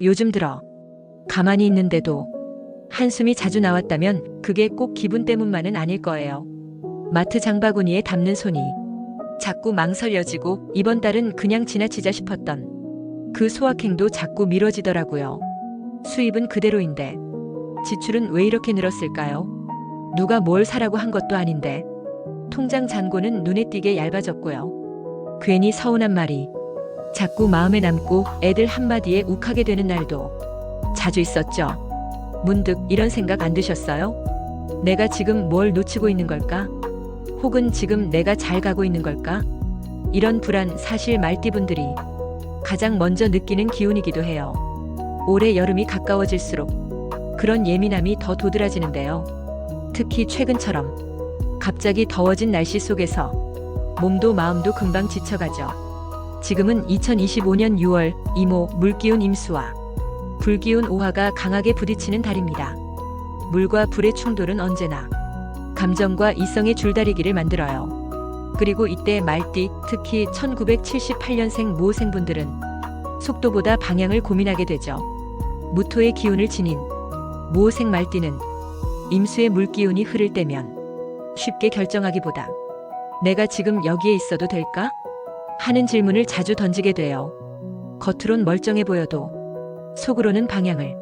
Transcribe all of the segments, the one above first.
요즘 들어 가만히 있는데도 한숨이 자주 나왔다면 그게 꼭 기분 때문만은 아닐 거예요. 마트 장바구니에 담는 손이 자꾸 망설여지고 이번 달은 그냥 지나치자 싶었던 그 소확행도 자꾸 미뤄지더라고요. 수입은 그대로인데 지출은 왜 이렇게 늘었을까요? 누가 뭘 사라고 한 것도 아닌데 통장 잔고는 눈에 띄게 얇아졌고요. 괜히 서운한 말이 자꾸 마음에 남고 애들 한마디에 욱하게 되는 날도 자주 있었죠. 문득 이런 생각 안 드셨어요? 내가 지금 뭘 놓치고 있는 걸까? 혹은 지금 내가 잘 가고 있는 걸까? 이런 불안 사실 말띠분들이 가장 먼저 느끼는 기운이기도 해요. 올해 여름이 가까워질수록 그런 예민함이 더 도드라지는데요. 특히 최근처럼 갑자기 더워진 날씨 속에서 몸도 마음도 금방 지쳐가죠. 지금은 2025년 6월 이모 물기운 임수와 불기운 오화가 강하게 부딪히는 달입니다. 물과 불의 충돌은 언제나 감정과 이성의 줄다리기를 만들어요. 그리고 이때 말띠, 특히 1978년생 모생분들은 속도보다 방향을 고민하게 되죠. 무토의 기운을 지닌 모생 말띠는 임수의 물기운이 흐를 때면 쉽게 결정하기보다 내가 지금 여기에 있어도 될까? 하는 질문을 자주 던지게 돼요. 겉으론 멀쩡해 보여도 속으로는 방향을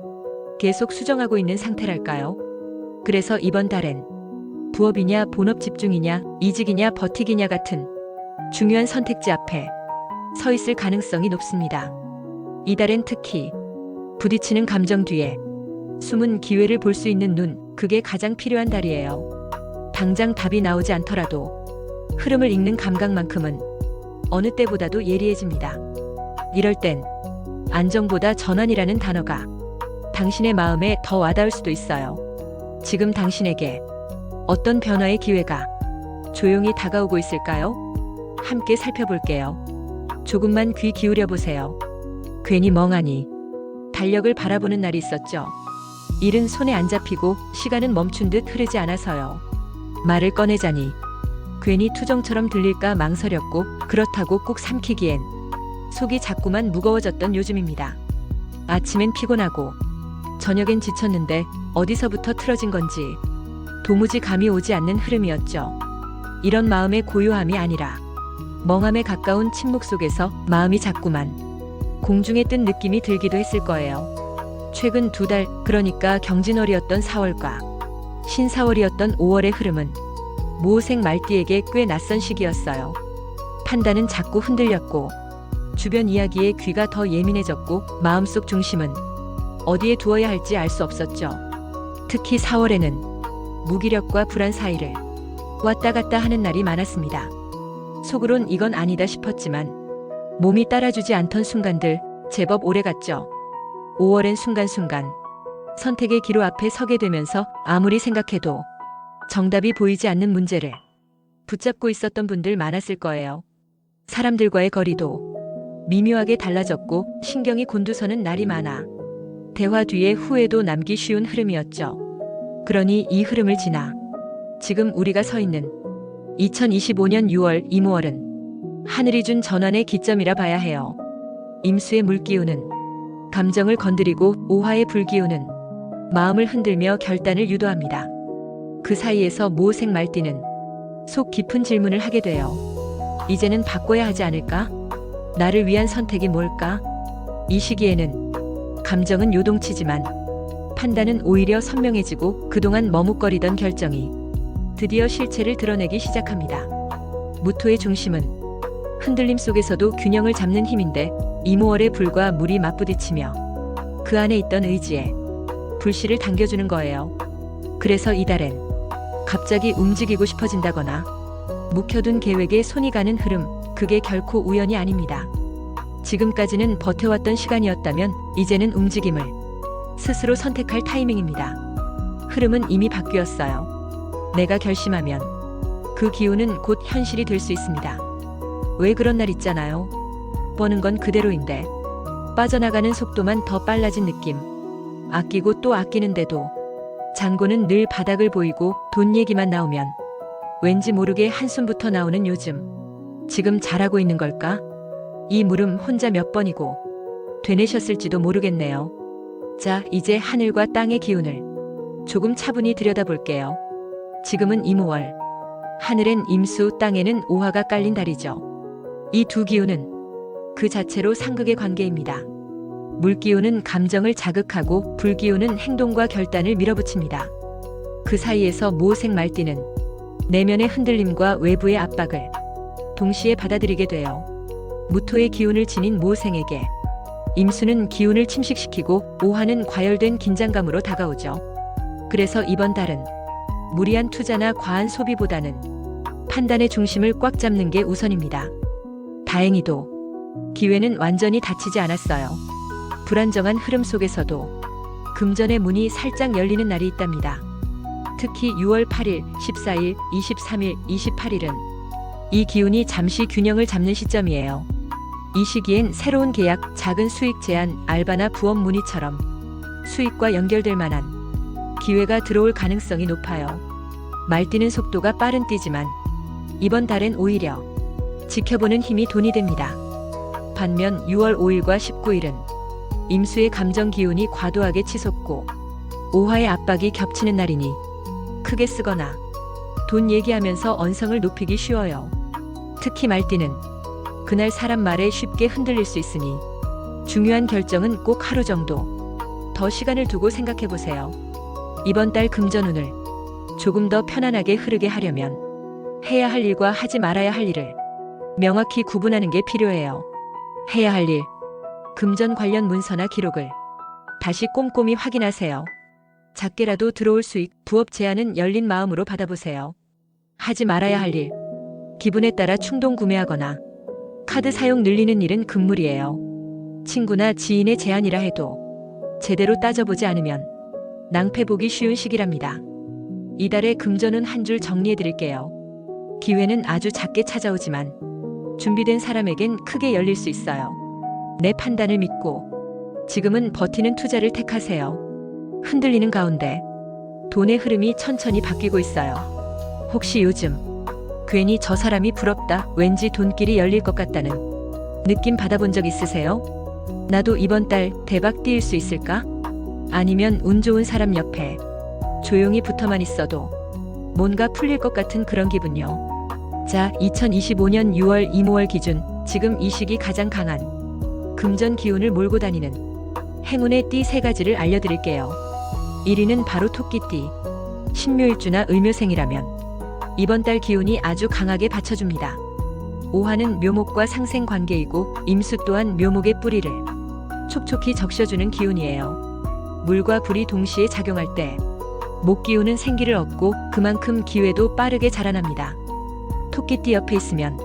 계속 수정하고 있는 상태랄까요? 그래서 이번 달엔 부업이냐 본업 집중이냐 이직이냐 버티기냐 같은 중요한 선택지 앞에 서 있을 가능성이 높습니다. 이달엔 특히 부딪히는 감정 뒤에 숨은 기회를 볼 수 있는 눈, 그게 가장 필요한 달이에요. 당장 답이 나오지 않더라도 흐름을 읽는 감각만큼은 어느 때보다도 예리해집니다. 이럴 땐 안정보다 전환이라는 단어가 당신의 마음에 더 와닿을 수도 있어요. 지금 당신에게 어떤 변화의 기회가 조용히 다가오고 있을까요? 함께 살펴볼게요. 조금만 귀 기울여 보세요. 괜히 멍하니 달력을 바라보는 날이 있었죠. 일은 손에 안 잡히고 시간은 멈춘 듯 흐르지 않아서요. 말을 꺼내자니 괜히 투정처럼 들릴까 망설였고 그렇다고 꼭 삼키기엔 속이 자꾸만 무거워졌던 요즘입니다. 아침엔 피곤하고 저녁엔 지쳤는데 어디서부터 틀어진 건지 도무지 감이 오지 않는 흐름이었죠. 이런 마음의 고요함이 아니라 멍함에 가까운 침묵 속에서 마음이 자꾸만 공중에 뜬 느낌이 들기도 했을 거예요. 최근 두 달, 그러니까 경진월이었던 4월과 신사월이었던 5월의 흐름은 모생 말띠에게 꽤 낯선 시기였어요. 판단은 자꾸 흔들렸고 주변 이야기에 귀가 더 예민해졌고 마음속 중심은 어디에 두어야 할지 알 수 없었죠. 특히 4월에는 무기력과 불안 사이를 왔다 갔다 하는 날이 많았습니다. 속으론 이건 아니다 싶었지만 몸이 따라주지 않던 순간들 제법 오래 갔죠. 5월엔 순간순간 선택의 기로 앞에 서게 되면서 아무리 생각해도 정답이 보이지 않는 문제를 붙잡고 있었던 분들 많았을 거예요. 사람들과의 거리도 미묘하게 달라졌고 신경이 곤두서는 날이 많아 대화 뒤에 후회도 남기 쉬운 흐름이었죠. 그러니 이 흐름을 지나 지금 우리가 서 있는 2025년 6월 이모월은 하늘이 준 전환의 기점이라 봐야 해요. 임수의 물기운은 감정을 건드리고 오화의 불기운은 마음을 흔들며 결단을 유도합니다. 그 사이에서 모생 말띠는 속 깊은 질문을 하게 돼요. 이제는 바꿔야 하지 않을까? 나를 위한 선택이 뭘까? 이 시기에는 감정은 요동치지만 판단은 오히려 선명해지고 그동안 머뭇거리던 결정이 드디어 실체를 드러내기 시작합니다. 무토의 중심은 흔들림 속에서도 균형을 잡는 힘인데 이모월의 불과 물이 맞부딪히며 그 안에 있던 의지에 불씨를 당겨주는 거예요. 그래서 이달엔 갑자기 움직이고 싶어진다거나 묵혀둔 계획에 손이 가는 흐름, 그게 결코 우연이 아닙니다. 지금까지는 버텨왔던 시간이었다면 이제는 움직임을 스스로 선택할 타이밍입니다. 흐름은 이미 바뀌었어요. 내가 결심하면 그 기운은 곧 현실이 될 수 있습니다. 왜 그런 날 있잖아요. 버는 건 그대로인데 빠져나가는 속도만 더 빨라진 느낌. 아끼고 또 아끼는데도 잔고는 늘 바닥을 보이고 돈 얘기만 나오면 왠지 모르게 한숨부터 나오는 요즘. 지금 잘하고 있는 걸까? 이 물음 혼자 몇 번이고 되뇌셨을지도 모르겠네요. 자, 이제 하늘과 땅의 기운을 조금 차분히 들여다볼게요. 지금은 이모월. 하늘엔 임수, 땅에는 오화가 깔린 달이죠. 이 두 기운은 그 자체로 상극의 관계입니다. 물기운은 감정을 자극하고 불기운은 행동과 결단을 밀어붙입니다. 그 사이에서 모색 말띠는 내면의 흔들림과 외부의 압박을 동시에 받아들이게 돼요. 무토의 기운을 지닌 모생에게 임수는 기운을 침식시키고 오화는 과열된 긴장감으로 다가오죠. 그래서 이번 달은 무리한 투자나 과한 소비보다는 판단의 중심을 꽉 잡는 게 우선입니다. 다행히도 기회는 완전히 닫히지 않았어요. 불안정한 흐름 속에서도 금전의 문이 살짝 열리는 날이 있답니다. 특히 6월 8일, 14일, 23일, 28일은 이 기운이 잠시 균형을 잡는 시점이에요. 이 시기엔 새로운 계약, 작은 수익 제한, 알바나 부업 문의처럼 수익과 연결될 만한 기회가 들어올 가능성이 높아요. 말뛰는 속도가 빠른 띠지만 이번 달엔 오히려 지켜보는 힘이 돈이 됩니다. 반면 6월 5일과 19일은 임수의 감정 기운이 과도하게 치솟고 오화의 압박이 겹치는 날이니 크게 쓰거나 돈 얘기하면서 언성을 높이기 쉬워요. 특히 말띠는 그날 사람 말에 쉽게 흔들릴 수 있으니 중요한 결정은 꼭 하루 정도 더 시간을 두고 생각해 보세요. 이번 달 금전운을 조금 더 편안하게 흐르게 하려면 해야 할 일과 하지 말아야 할 일을 명확히 구분하는 게 필요해요. 해야 할 일, 금전 관련 문서나 기록을 다시 꼼꼼히 확인하세요. 작게라도 들어올 수익, 부업 제안은 열린 마음으로 받아보세요. 하지 말아야 할 일, 기분에 따라 충동 구매하거나 카드 사용 늘리는 일은 금물이에요. 친구나 지인의 제안이라 해도 제대로 따져보지 않으면 낭패 보기 쉬운 시기랍니다. 이달의 금전은 한 줄 정리해 드릴게요. 기회는 아주 작게 찾아오지만 준비된 사람에겐 크게 열릴 수 있어요. 내 판단을 믿고 지금은 버티는 투자를 택하세요. 흔들리는 가운데 돈의 흐름이 천천히 바뀌고 있어요. 혹시 요즘 괜히 저 사람이 부럽다, 왠지 돈길이 열릴 것 같다는 느낌 받아본 적 있으세요? 나도 이번 달 대박 띄울 수 있을까? 아니면 운 좋은 사람 옆에 조용히 붙어만 있어도 뭔가 풀릴 것 같은 그런 기분요. 자, 2025년 6월 이모월 기준 지금 이 시기 가장 강한 금전 기운을 몰고 다니는 행운의 띠 세 가지를 알려드릴게요. 1위는 바로 토끼띠. 신묘일주나 을묘생이라면 이번 달 기운이 아주 강하게 받쳐줍니다. 오화는 묘목과 상생 관계이고 임수 또한 묘목의 뿌리를 촉촉히 적셔주는 기운이에요. 물과 불이 동시에 작용할 때 목 기운은 생기를 얻고 그만큼 기회도 빠르게 자라납니다. 토끼띠 옆에 있으면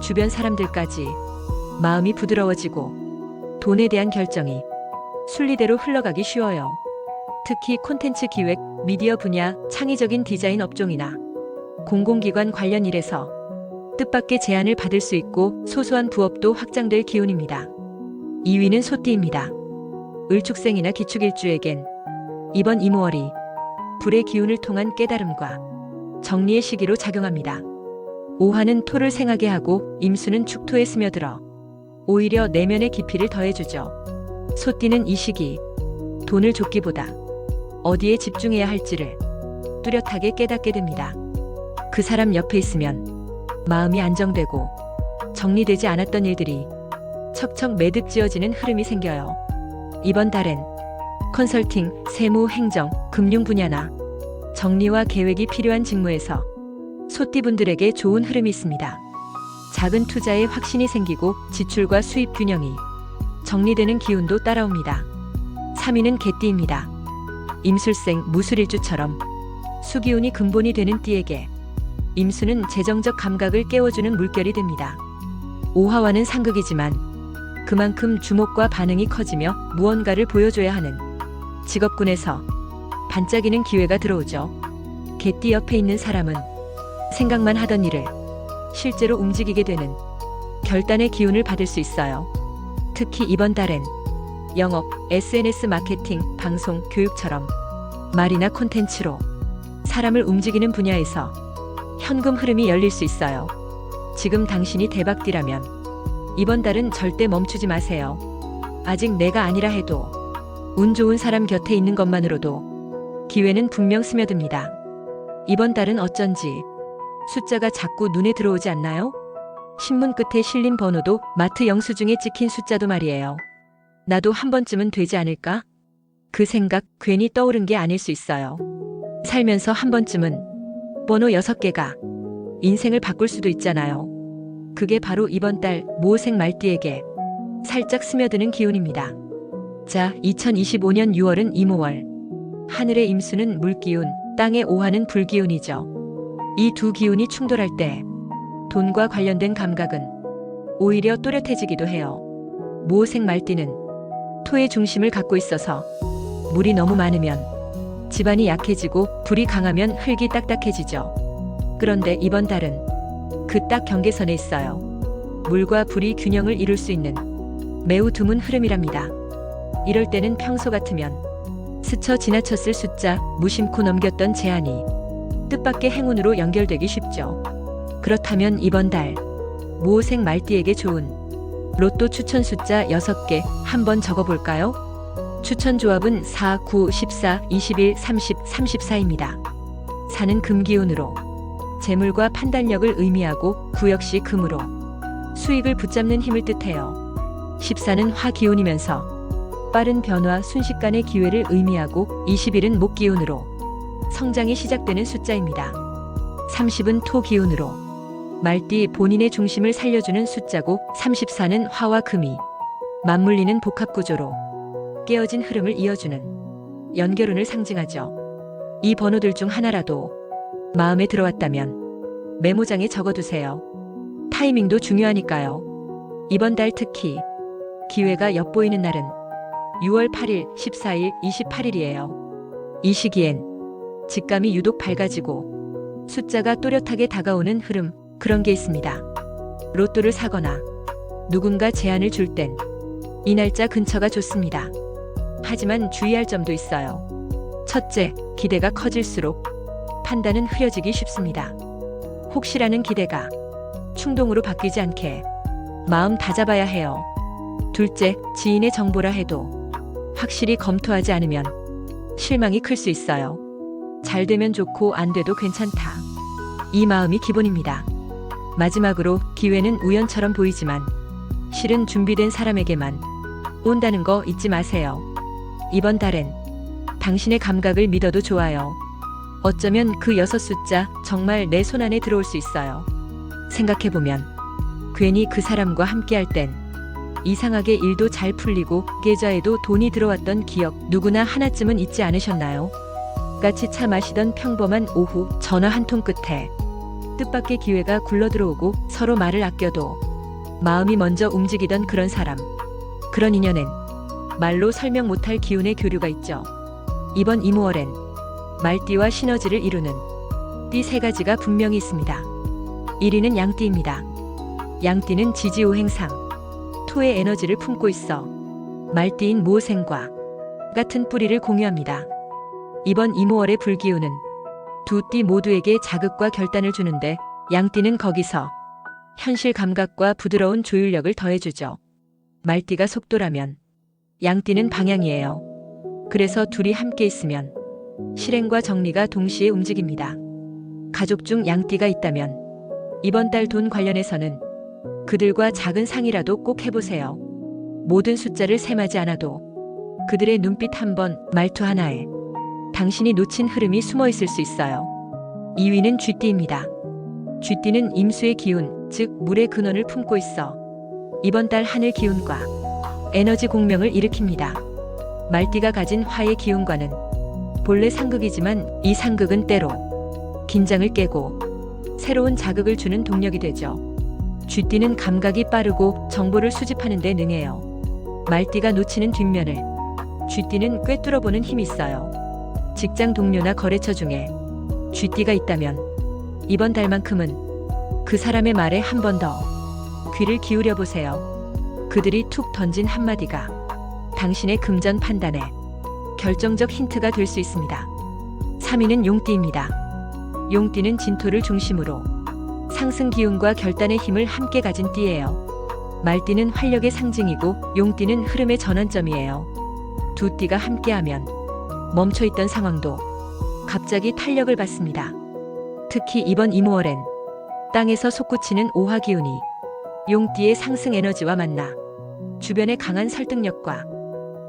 주변 사람들까지 마음이 부드러워지고 돈에 대한 결정이 순리대로 흘러가기 쉬워요. 특히 콘텐츠 기획, 미디어 분야, 창의적인 디자인 업종이나 공공기관 관련 일에서 뜻밖의 제안을 받을 수 있고 소소한 부업도 확장될 기운입니다. 2위는 소띠입니다. 을축생이나 기축일주에겐 이번 이모월이 불의 기운을 통한 깨달음과 정리의 시기로 작용합니다. 오화는 토를 생하게 하고 임수는 축토에 스며들어 오히려 내면의 깊이를 더해주죠. 소띠는 이 시기 돈을 줬기보다 어디에 집중해야 할지를 뚜렷하게 깨닫게 됩니다. 그 사람 옆에 있으면 마음이 안정되고 정리되지 않았던 일들이 척척 매듭 지어지는 흐름이 생겨요. 이번 달엔 컨설팅, 세무, 행정, 금융 분야나 정리와 계획이 필요한 직무에서 소띠분들에게 좋은 흐름이 있습니다. 작은 투자에 확신이 생기고 지출과 수입 균형이 정리되는 기운도 따라옵니다. 3위는 개띠입니다. 임술생, 무술일주처럼 수기운이 근본이 되는 띠에게 임수는 재정적 감각을 깨워주는 물결이 됩니다. 오화와는 상극이지만 그만큼 주목과 반응이 커지며 무언가를 보여줘야 하는 직업군에서 반짝이는 기회가 들어오죠. 개띠 옆에 있는 사람은 생각만 하던 일을 실제로 움직이게 되는 결단의 기운을 받을 수 있어요. 특히 이번 달엔 영업, SNS 마케팅, 방송, 교육처럼 말이나 콘텐츠로 사람을 움직이는 분야에서 현금 흐름이 열릴 수 있어요. 지금 당신이 대박띠라면 이번 달은 절대 멈추지 마세요. 아직 내가 아니라 해도 운 좋은 사람 곁에 있는 것만으로도 기회는 분명 스며듭니다. 이번 달은 어쩐지 숫자가 자꾸 눈에 들어오지 않나요? 신문 끝에 실린 번호도 마트 영수증에 찍힌 숫자도 말이에요. 나도 한 번쯤은 되지 않을까? 그 생각 괜히 떠오른 게 아닐 수 있어요. 살면서 한 번쯤은 번호 6개가 인생을 바꿀 수도 있잖아요. 그게 바로 이번 달 모색 말띠에게 살짝 스며드는 기운입니다. 자, 2025년 6월은 이모월. 하늘의 임수는 물기운, 땅의 오화는 불기운이죠. 이 두 기운이 충돌할 때 돈과 관련된 감각은 오히려 또렷해지기도 해요. 모색 말띠는 토의 중심을 갖고 있어서 물이 너무 많으면 집안이 약해지고 불이 강하면 흙이 딱딱해지죠. 그런데 이번 달은 그 딱 경계선에 있어요. 물과 불이 균형을 이룰 수 있는 매우 드문 흐름이랍니다. 이럴 때는 평소 같으면 스쳐 지나쳤을 숫자 무심코 넘겼던 제안이 뜻밖의 행운으로 연결되기 쉽죠. 그렇다면 이번 달 모색 말띠에게 좋은 로또 추천 숫자 6개 한번 적어볼까요? 추천 조합은 4, 9, 14, 21, 30, 34입니다. 4는 금기운으로 재물과 판단력을 의미하고 9 역시 금으로 수익을 붙잡는 힘을 뜻해요. 14는 화기운이면서 빠른 변화 순식간의 기회를 의미하고 21은 목기운으로 성장이 시작되는 숫자입니다. 30은 토 기운으로 말띠 본인의 중심을 살려주는 숫자고 34는 화와 금이 맞물리는 복합 구조로 깨어진 흐름을 이어주는 연결운을 상징하죠. 이 번호들 중 하나라도 마음에 들어왔다면 메모장에 적어두세요. 타이밍도 중요하니까요. 이번 달 특히 기회가 엿보이는 날은 6월 8일, 14일, 28일이에요. 이 시기엔 직감이 유독 밝아지고 숫자가 또렷하게 다가오는 흐름, 그런 게 있습니다. 로또를 사거나 누군가 제안을 줄 땐 이 날짜 근처가 좋습니다. 하지만 주의할 점도 있어요. 첫째, 기대가 커질수록 판단은 흐려지기 쉽습니다. 혹시라는 기대가 충동으로 바뀌지 않게 마음 다잡아야 해요. 둘째, 지인의 정보라 해도 확실히 검토하지 않으면 실망이 클 수 있어요. 잘 되면 좋고 안 돼도 괜찮다. 이 마음이 기본입니다. 마지막으로 기회는 우연처럼 보이지만 실은 준비된 사람에게만 온다는 거 잊지 마세요. 이번 달엔 당신의 감각을 믿어도 좋아요. 어쩌면 그 여섯 숫자 정말 내 손 안에 들어올 수 있어요. 생각해보면 괜히 그 사람과 함께할 땐 이상하게 일도 잘 풀리고 계좌에도 돈이 들어왔던 기억 누구나 하나쯤은 있지 않으셨나요? 같이 차 마시던 평범한 오후 전화 한 통 끝에 뜻밖의 기회가 굴러들어오고 서로 말을 아껴도 마음이 먼저 움직이던 그런 사람. 그런 인연엔 말로 설명 못할 기운의 교류가 있죠. 이번 이모월엔 말띠와 시너지를 이루는 띠 세 가지가 분명히 있습니다. 1위는 양띠입니다. 양띠는 지지오행상, 토의 에너지를 품고 있어 말띠인 모생과 같은 뿌리를 공유합니다. 이번 이모월의 불기운은 두 띠 모두에게 자극과 결단을 주는데 양띠는 거기서 현실 감각과 부드러운 조율력을 더해주죠. 말띠가 속도라면 양띠는 방향이에요. 그래서 둘이 함께 있으면 실행과 정리가 동시에 움직입니다. 가족 중 양띠가 있다면 이번 달 돈 관련해서는 그들과 작은 상이라도 꼭 해보세요. 모든 숫자를 셈하지 않아도 그들의 눈빛 한 번, 말투 하나에 당신이 놓친 흐름이 숨어 있을 수 있어요. 2위는 쥐띠입니다. 쥐띠는 임수의 기운, 즉 물의 근원을 품고 있어 이번 달 하늘 기운과 에너지 공명을 일으킵니다. 말띠가 가진 화의 기운과는 본래 상극이지만 이 상극은 때로 긴장을 깨고 새로운 자극을 주는 동력이 되죠. 쥐띠는 감각이 빠르고 정보를 수집하는 데 능해요. 말띠가 놓치는 뒷면을 쥐띠는 꿰뚫어보는 힘이 있어요. 직장 동료나 거래처 중에 쥐띠가 있다면 이번 달만큼은 그 사람의 말에 한 번 더 귀를 기울여 보세요. 그들이 툭 던진 한마디가 당신의 금전 판단에 결정적 힌트가 될 수 있습니다. 3위는 용띠입니다. 용띠는 진토를 중심으로 상승 기운과 결단의 힘을 함께 가진 띠예요. 말띠는 활력의 상징이고 용띠는 흐름의 전환점이에요. 두 띠가 함께하면 멈춰있던 상황도 갑자기 탄력을 받습니다. 특히 이번 이모월엔 땅에서 솟구치는 오화 기운이 용띠의 상승 에너지와 만나 주변의 강한 설득력과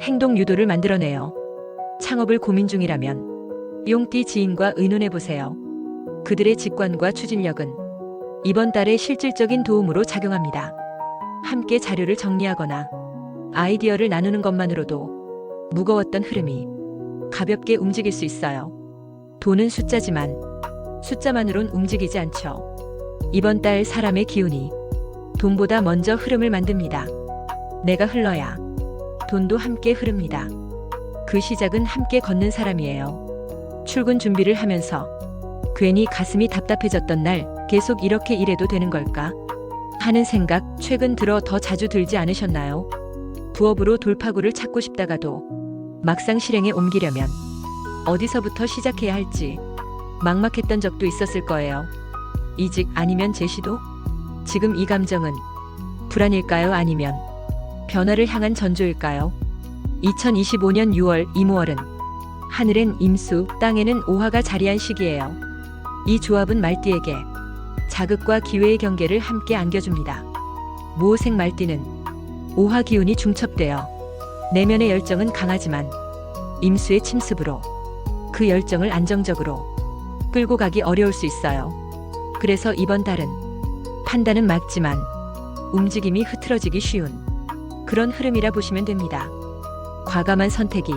행동 유도를 만들어내요. 창업을 고민 중이라면 용띠 지인과 의논해 보세요. 그들의 직관과 추진력은 이번 달에 실질적인 도움으로 작용합니다. 함께 자료를 정리하거나 아이디어를 나누는 것만으로도 무거웠던 흐름이 가볍게 움직일 수 있어요. 돈은 숫자지만 숫자만으론 움직이지 않죠. 이번 달 사람의 기운이 돈보다 먼저 흐름을 만듭니다. 내가 흘러야 돈도 함께 흐릅니다. 그 시작은 함께 걷는 사람이에요. 출근 준비를 하면서 괜히 가슴이 답답해졌던 날 계속 이렇게 일해도 되는 걸까? 하는 생각 최근 들어 더 자주 들지 않으셨나요? 부업으로 돌파구를 찾고 싶다가도 막상 실행에 옮기려면 어디서부터 시작해야 할지 막막했던 적도 있었을 거예요. 이직 아니면 제시도? 지금 이 감정은 불안일까요? 아니면 변화를 향한 전조일까요? 2025년 6월 이모월은 하늘엔 임수, 땅에는 오화가 자리한 시기예요. 이 조합은 말띠에게 자극과 기회의 경계를 함께 안겨줍니다. 모호색 말띠는 오화 기운이 중첩되어 내면의 열정은 강하지만 임수의 침습으로 그 열정을 안정적으로 끌고 가기 어려울 수 있어요. 그래서 이번 달은 판단은 맞지만 움직임이 흐트러지기 쉬운 그런 흐름이라 보시면 됩니다. 과감한 선택이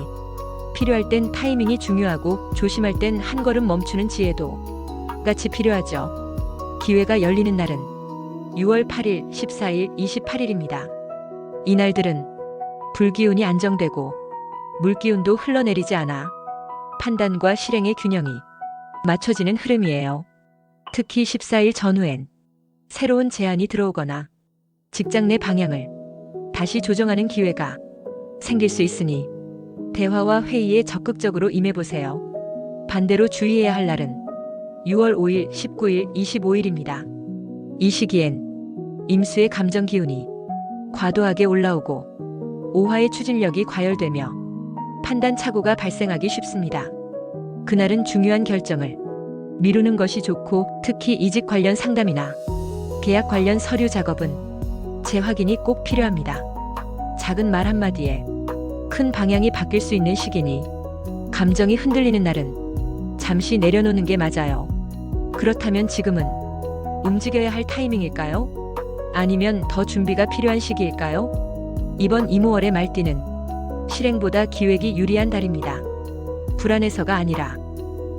필요할 땐 타이밍이 중요하고 조심할 땐 한 걸음 멈추는 지혜도 같이 필요하죠. 기회가 열리는 날은 6월 8일, 14일, 28일입니다. 이날들은 불기운이 안정되고 물기운도 흘러내리지 않아 판단과 실행의 균형이 맞춰지는 흐름이에요. 특히 14일 전후엔 새로운 제안이 들어오거나 직장 내 방향을 다시 조정하는 기회가 생길 수 있으니 대화와 회의에 적극적으로 임해보세요. 반대로 주의해야 할 날은 6월 5일, 19일, 25일입니다. 이 시기엔 임수의 감정 기운이 과도하게 올라오고 오화의 추진력이 과열되며 판단 착오가 발생하기 쉽습니다. 그날은 중요한 결정을 미루는 것이 좋고 특히 이직 관련 상담이나 계약 관련 서류 작업은 재확인이 꼭 필요합니다. 작은 말 한마디에 큰 방향이 바뀔 수 있는 시기니 감정이 흔들리는 날은 잠시 내려놓는 게 맞아요. 그렇다면 지금은 움직여야 할 타이밍일까요? 아니면 더 준비가 필요한 시기일까요? 이번 이모월의 말띠는 실행보다 기획이 유리한 달입니다. 불안해서가 아니라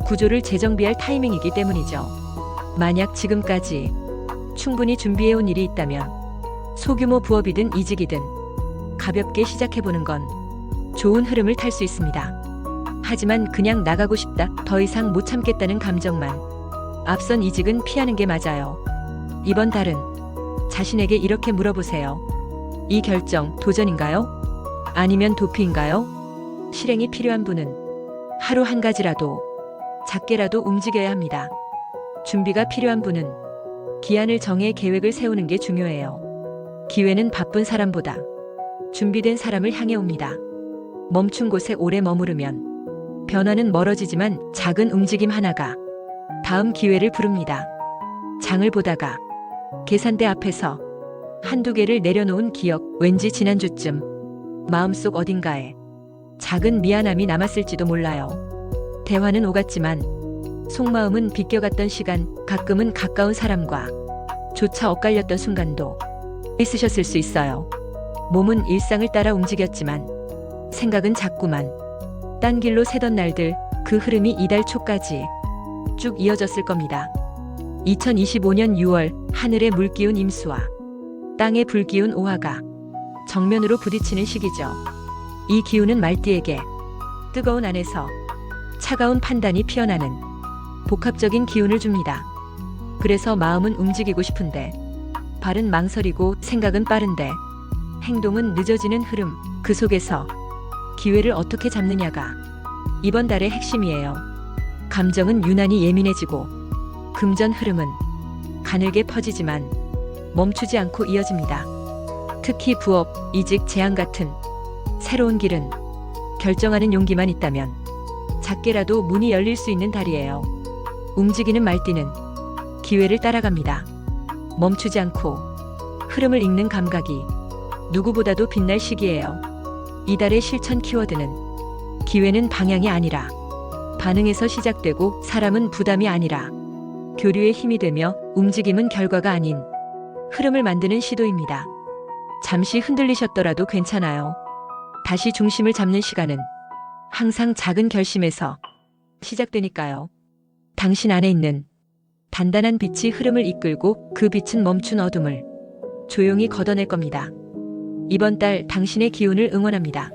구조를 재정비할 타이밍이기 때문이죠. 만약 지금까지 충분히 준비해온 일이 있다면 소규모 부업이든 이직이든 가볍게 시작해보는 건 좋은 흐름을 탈 수 있습니다. 하지만 그냥 나가고 싶다, 더 이상 못 참겠다는 감정만 앞선 이직은 피하는 게 맞아요. 이번 달은 자신에게 이렇게 물어보세요. 이 결정 도전인가요? 아니면 도피인가요? 실행이 필요한 분은 하루 한 가지라도 작게라도 움직여야 합니다. 준비가 필요한 분은 기한을 정해 계획을 세우는 게 중요해요. 기회는 바쁜 사람보다 준비된 사람을 향해 옵니다. 멈춘 곳에 오래 머무르면 변화는 멀어지지만 작은 움직임 하나가 다음 기회를 부릅니다. 장을 보다가 계산대 앞에서 한두 개를 내려놓은 기억, 왠지 지난주쯤 마음속 어딘가에 작은 미안함이 남았을지도 몰라요. 대화는 오갔지만 속마음은 비껴갔던 시간, 가끔은 가까운 사람과 조차 엇갈렸던 순간도 있으셨을 수 있어요. 몸은 일상을 따라 움직였지만 생각은 자꾸만 딴 길로 새던 날들 그 흐름이 이달 초까지 쭉 이어졌을 겁니다. 2025년 6월 하늘의 물기운 임수와 땅의 불기운 오화가 정면으로 부딪히는 시기죠. 이 기운은 말띠에게 뜨거운 안에서 차가운 판단이 피어나는 복합적인 기운을 줍니다. 그래서 마음은 움직이고 싶은데 발은 망설이고 생각은 빠른데 행동은 늦어지는 흐름 그 속에서 기회를 어떻게 잡느냐가 이번 달의 핵심이에요. 감정은 유난히 예민해지고 금전 흐름은 가늘게 퍼지지만 멈추지 않고 이어집니다. 특히 부업, 이직, 재앙 같은 새로운 길은 결정하는 용기만 있다면 작게라도 문이 열릴 수 있는 달이에요. 움직이는 말띠는 기회를 따라갑니다. 멈추지 않고 흐름을 읽는 감각이 누구보다도 빛날 시기예요. 이달의 실천 키워드는 기회는 방향이 아니라 반응에서 시작되고 사람은 부담이 아니라 교류의 힘이 되며 움직임은 결과가 아닌 흐름을 만드는 시도입니다. 잠시 흔들리셨더라도 괜찮아요. 다시 중심을 잡는 시간은 항상 작은 결심에서 시작되니까요. 당신 안에 있는 단단한 빛이 흐름을 이끌고 그 빛은 멈춘 어둠을 조용히 걷어낼 겁니다. 이번 달 당신의 기운을 응원합니다.